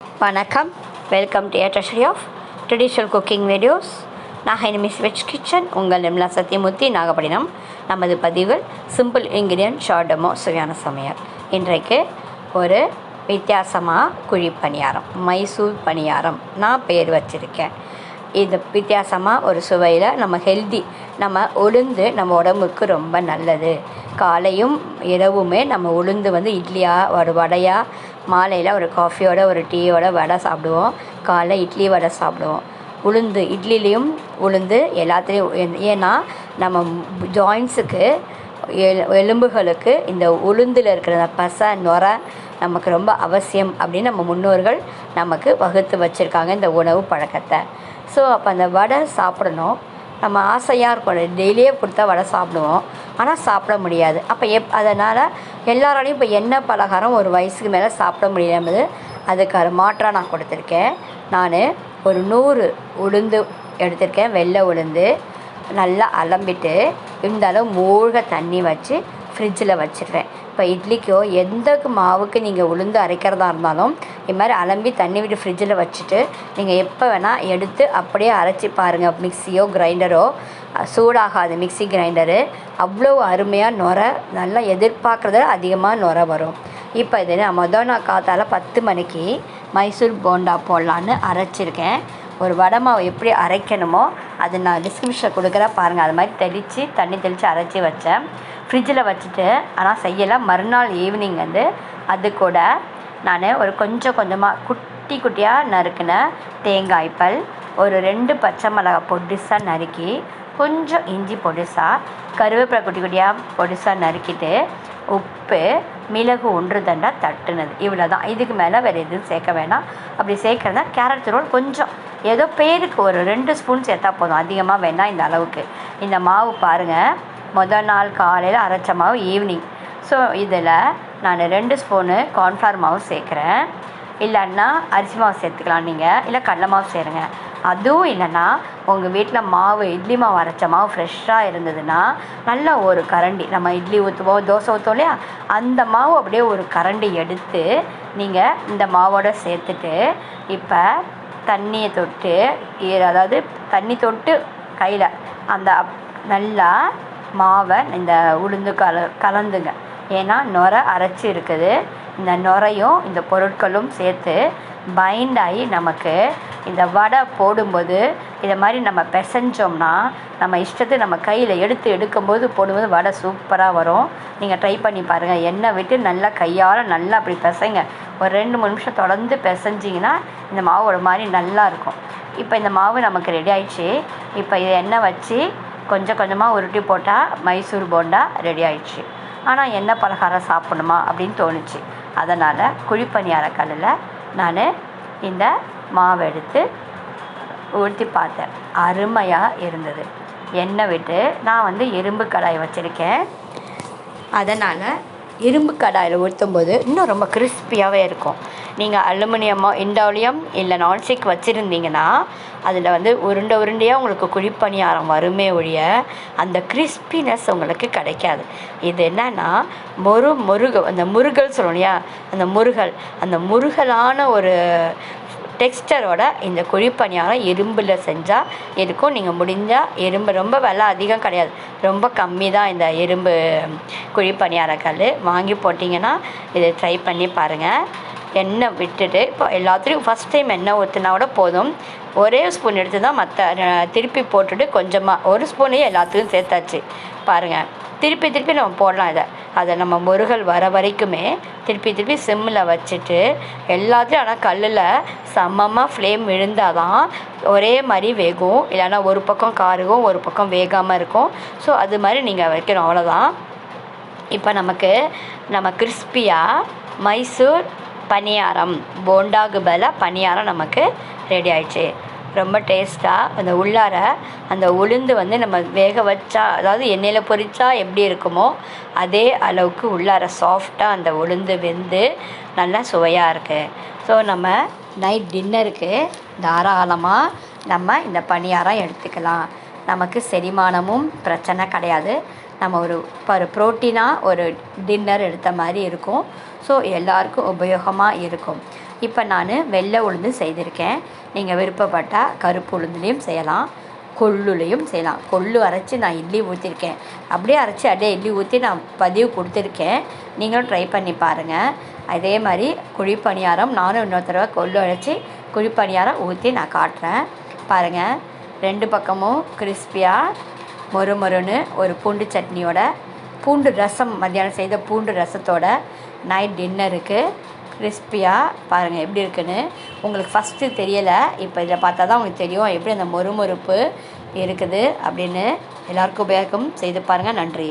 வணக்கம். Welcome to treasury of traditional cooking videos நான் miss veg kitchen. உங்கள் நிம்லா சத்தியமூர்த்தி நாகப்பட்டினம். நமது பதிவில் சிம்பிள் இன்க்ரீடியன்ட் ஷார்டமோ சுவையான சமையல் இன்றைக்கு ஒரு வித்தியாசமாக குழி பணியாரம் மைசூர் பணியாரம். நான் பேர் வச்சுருக்கேன். இது வித்தியாசமாக ஒரு சுவையில் நம்ம ஹெல்தி நம்ம உளுந்து நம்ம உடம்புக்கு ரொம்ப நல்லது. காலையும் இரவுமே நம்ம உளுந்து வந்து இட்லியாக ஒரு வடையாக மாலையில் ஒரு காஃபியோட ஒரு டீயோட வடை சாப்பிடுவோம். காலைல இட்லி வடை சாப்பிடுவோம். உளுந்து இட்லிலையும் உளுந்து எல்லாத்துலேயும் ஏன்னா நம்ம ஜாயின்ஸுக்கு எலும்புகளுக்கு இந்த உளுந்தில் இருக்கிற பசை நுரை நமக்கு ரொம்ப அவசியம் அப்படின்னு நம்ம முன்னோர்கள் நமக்கு வகுத்து வச்சுருக்காங்க இந்த உணவு பழக்கத்தை. ஸோ அப்போ அந்த வடை சாப்பிடணும். நம்ம ஆசையாக இருக்கும். டெய்லியே கொடுத்தா வடை சாப்பிடுவோம். ஆனால் சாப்பிட முடியாது. அப்போ எப் அதனால் எல்லாராலையும் இப்போ எண்ணெய் பலகாரம் ஒரு வயசுக்கு மேலே சாப்பிட முடியாது அதுக்கு மாற்றாக நான் கொடுத்துருக்கேன். நான் ஒரு நூறு உளுந்து எடுத்திருக்கேன். வெள்ளை உளுந்து நல்லா அலம்பிட்டு இந்த அளவு மூழ்க தண்ணி வச்சு ஃப்ரிட்ஜில் வச்சிடுறேன். இப்போ இட்லிக்கோ எந்த மாவுக்கு நீங்கள் உளுந்து அரைக்கிறதா இருந்தாலும் இது மாதிரி அலம்பி தண்ணி விட்டு ஃப்ரிட்ஜில் வச்சுட்டு நீங்கள் எப்போ வேணால் எடுத்து அப்படியே அரைச்சி பாருங்கள் மிக்ஸியோ கிரைண்டரோ சூடாகாது மிக்ஸி கிரைண்டரு அவ்வளோ அருமையாக நுர நல்லா எதிர்பார்க்குறத அதிகமாக நுர வரும். இப்போ இது நான் மொதல் நான் காத்தால் பத்து மணிக்கு மைசூர் போண்டா போடலான்னு அரைச்சிருக்கேன். ஒரு வடை மாவு எப்படி அரைக்கணுமோ அது நான் டிஸ்கிரிப்ஷன் கொடுக்குறேன். பாருங்கள் அது மாதிரி தெளித்து தண்ணி தெளித்து அரைச்சி வச்சேன். ஃப்ரிட்ஜில் வச்சுட்டு ஆனால் செய்யலை. மறுநாள் ஈவினிங் வந்து அது கூட நான் ஒரு கொஞ்சம் கொஞ்சமாக குட்டி குட்டியாக நறுக்கின தேங்காய் பல் ஒரு ரெண்டு பச்சை மிளகாய் பொடிசாக நறுக்கி கொஞ்சம் இஞ்சி பொடிசாக கருவேப்பிலை குட்டி குட்டியாக பொடிசாக நறுக்கிட்டு உப்பு மிளகு ஒன்று தண்டா தட்டுனது. இவ்வளோ தான் இதுக்கு மேலே வேறு எதுவும் சேர்க்க வேணாம். அப்படி சேர்க்குறதுனா கேரட் ரோல் கொஞ்சம் ஏதோ பேருக்கு ஒரு ரெண்டு ஸ்பூன் சேர்த்தா போதும். அதிகமாக வேணாம் இந்த அளவுக்கு. இந்த மாவு பாருங்கள் முதல் நாள் காலையில் அரைச்ச மாவு ஈவினிங் ஸோ இதில் நான் ரெண்டு ஸ்பூனு கார்ன்ஃப்ளவர் மாவு சேர்க்குறேன். இல்லைன்னா அரிசி மாவு சேர்த்துக்கலாம் நீங்கள் இல்லை கடலை மாவு சேருங்க. அதுவும் இல்லைன்னா உங்கள் வீட்டில் மாவு இட்லி மாவு அரைச்ச மாவு ஃப்ரெஷ்ஷாக இருந்ததுன்னா நல்லா ஒரு கரண்டி. நம்ம இட்லி ஊற்றுவோம் தோசை ஊற்றுவோம் இல்லையா? அந்த மாவு அப்படியே ஒரு கரண்டி எடுத்து நீங்கள் இந்த மாவோட சேர்த்துட்டு இப்போ தண்ணியை தொட்டு அதாவது தண்ணி தொட்டு கையில் அந்த அப்- நல்லா மாவை இந்த உளுந்து கல கலந்துங்க. ஏன்னா நுரை அரைச்சி இருக்குது. இந்த நுரையும் இந்த பொருட்களும் சேர்த்து பைண்ட் ஆகி நமக்கு இந்த வடை போடும்போது இதை மாதிரி நம்ம பிசைஞ்சோம்னா நம்ம இஷ்டத்தை நம்ம கையில் எடுத்து எடுக்கும்போது போடும்போது வடை சூப்பராக வரும். நீங்கள் ட்ரை பண்ணி பாருங்கள் எண்ணெய் விட்டு நல்லா கையால் நல்லா அப்படி பிசைங்க. ஒரு ரெண்டு மூணு நிமிஷம் தொடர்ந்து பிசைஞ்சிங்கன்னா இந்த மாவு ஒரு மாதிரி நல்லா இருக்கும். இப்போ இந்த மாவு நமக்கு ரெடி ஆயிடுச்சு. இப்போ இதை எண்ணெய் வச்சு கொஞ்சம் கொஞ்சமாக உருட்டி போட்டால் மைசூர் போண்டா ரெடி ஆயிடுச்சு. ஆனால் என்ன பலகாரம் சாப்பிடணுமா அப்படின்னு தோணுச்சு. அதனால் குழிப்பணியார கல்லில் நான் இந்த மாவு எடுத்து ஊற்றி பார்த்தேன். அருமையாக இருந்தது. எண்ணெய் விட்டு நான் வந்து இரும்பு கடாய் வச்சுருக்கேன். அதனால் இரும்பு கடாயில் ஊற்றும்போது இன்னும் ரொம்ப கிறிஸ்பியாகவே இருக்கும். நீங்கள் அலுமினியமோ இண்டாலியம் இல்லை நான்ஸ்டிக் வச்சுருந்தீங்கன்னா அதில் வந்து உருண்டை உருண்டையாக உங்களுக்கு குழிப்பணியாரம் வருமே ஒழிய அந்த கிறிஸ்பினஸ் உங்களுக்கு கிடைக்காது. இது என்னன்னா மொறு முருக அந்த முருகல் சொல்லுவோம் இல்லையா? அந்த முருகல் அந்த முருகலான ஒரு டெக்ஸ்டரோட இந்த குழிப்பணியாரம் எறும்பில் செஞ்சால் இருக்கும். நீங்கள் முடிஞ்சால் எறும்பு ரொம்ப விலை அதிகம் கிடையாது. ரொம்ப கம்மி தான் இந்த எறும்பு குழிப்பணியார கல் வாங்கி போட்டிங்கன்னா இதை ட்ரை பண்ணி பாருங்கள் எண்ணெய் விட்டுட்டு இப்போ எல்லாத்துலேயும் ஃபஸ்ட் டைம் எண்ணெய் ஊற்றினா கூட போதும். ஒரே ஸ்பூன் எடுத்து தான் மற்ற திருப்பி போட்டுட்டு கொஞ்சமாக ஒரு ஸ்பூனையும் எல்லாத்துக்கும் சேர்த்தாச்சு. பாருங்கள் திருப்பி திருப்பி நம்ம போடலாம் இதை. அதை நம்ம முருகல் வர வரைக்குமே திருப்பி திருப்பி சிம்மில் வச்சுட்டு எல்லாத்தையும் ஆனால் கல்லில் சமமாக ஃப்ளேம் விழுந்தால் தான் ஒரே மாதிரி வேகும். இல்லைன்னா ஒரு பக்கம் காருகும் ஒரு பக்கம் வேகாமல் இருக்கும். ஸோ அது மாதிரி நீங்கள் வைக்கணும். அவ்வளோதான் இப்போ நமக்கு நம்ம கிறிஸ்பியாக மைசூர் பணியாரம் போண்டாக்கு பதிலாக பணியாரம் நமக்கு ரெடி ஆயிடுச்சு. ரொம்ப டேஸ்ட்டாக அந்த உள்ளார அந்த உளுந்து வந்து நம்ம வேக வச்சா அதாவது எண்ணெயில் பொரிச்சா எப்படி இருக்குமோ அதே அளவுக்கு உள்ளார சாஃப்டாக அந்த உளுந்து வெந்து நல்லா சுவையாக இருக்குது ஸோ நம்ம நைட் டின்னருக்கு தாராளமாக நம்ம இந்த பணியாரம் எடுத்துக்கலாம். நமக்கு செரிமானமும் பிரச்சனை கிடையாது. நம்ம ஒரு ஒரு ப்ரோட்டீனாக ஒரு டின்னர் எடுத்த மாதிரி இருக்கும். ஸோ எல்லாருக்கும் உபயோகமாக இருக்கும். இப்போ நான் வெள்ளை உளுந்து செய்திருக்கேன். நீங்கள் விருப்பப்பட்டால் கருப்பு உளுந்துலேயும் செய்யலாம். கொள்ளுலையும் செய்யலாம். கொள்ளு அரைச்சி நான் இட்லி ஊற்றிருக்கேன் அப்படியே அரைச்சி அப்படியே இட்லி ஊற்றி நான் பதிவு கொடுத்துருக்கேன். நீங்களும் ட்ரை பண்ணி பாருங்கள் அதே மாதிரி குழிப்பணியாரம் நானும் இன்னொரு தடவை கொள்ளு அரைச்சி குழிப்பணியாரம் ஊற்றி நான் காட்டுறேன். பாருங்கள் ரெண்டு பக்கமும் கிறிஸ்பியாக மொறு மொறுன்னு ஒரு பூண்டு சட்னியோட பூண்டு ரசம் மத்தியானம் செய்த பூண்டு ரசத்தோட நைட் டின்னருக்கு கிறிஸ்பியாக பாருங்கள் எப்படி இருக்குன்னு. உங்களுக்கு ஃபஸ்ட்டு தெரியலை இப்போ இதை பார்த்தா தான் உங்களுக்கு தெரியும் எப்படி அந்த மொறுமொறுப்பு இருக்குது அப்படின்னு எல்லாருக்கும் உபயோகம் செய்து பாருங்கள் நன்றி.